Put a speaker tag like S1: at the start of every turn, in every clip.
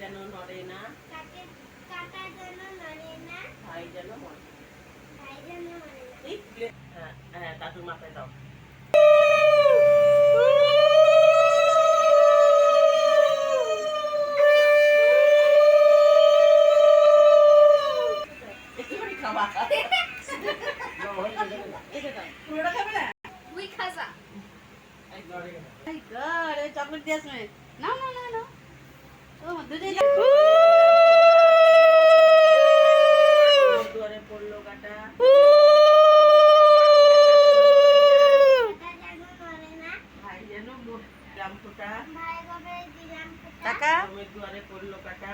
S1: যেন নড়ে না।
S2: কাটা যেন নড়ে না।
S1: ভাই যেন মরে। না।
S2: ভাই যেন মরে না।
S1: হ্যাঁ হ্যাঁ দাদুর মাথায় দাও।
S3: God, আসবে। না না না না ও দুধে
S1: দুয়ারে পড়ল কাটা
S2: কাটা যেন মরে না
S1: ভাই যেন মোট গ্রাম ফোটা
S2: ভাই বাবা দিলাম কাটা
S3: টাকা
S1: জমের দুয়ারে পড়ল কাটা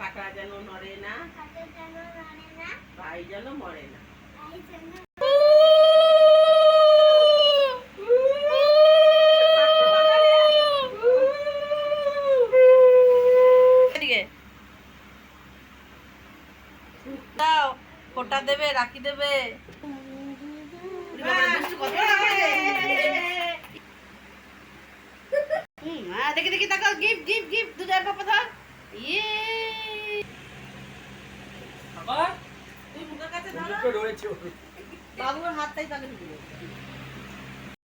S2: কাটা
S1: যেন নড়ে না। ভাই যেন মরে না
S2: ভাই যেন
S3: এদিকে দাও ফোটা দেবে রাখি দেবে হ্যাঁ, দেখি দেখি তাকাও গিফট গিফট গিফট দুধের পাপা ধর ইয়ে
S1: তুই মুখের কাছে ধরো
S3: বাবুর হাতটাই তাহলে ঢুকে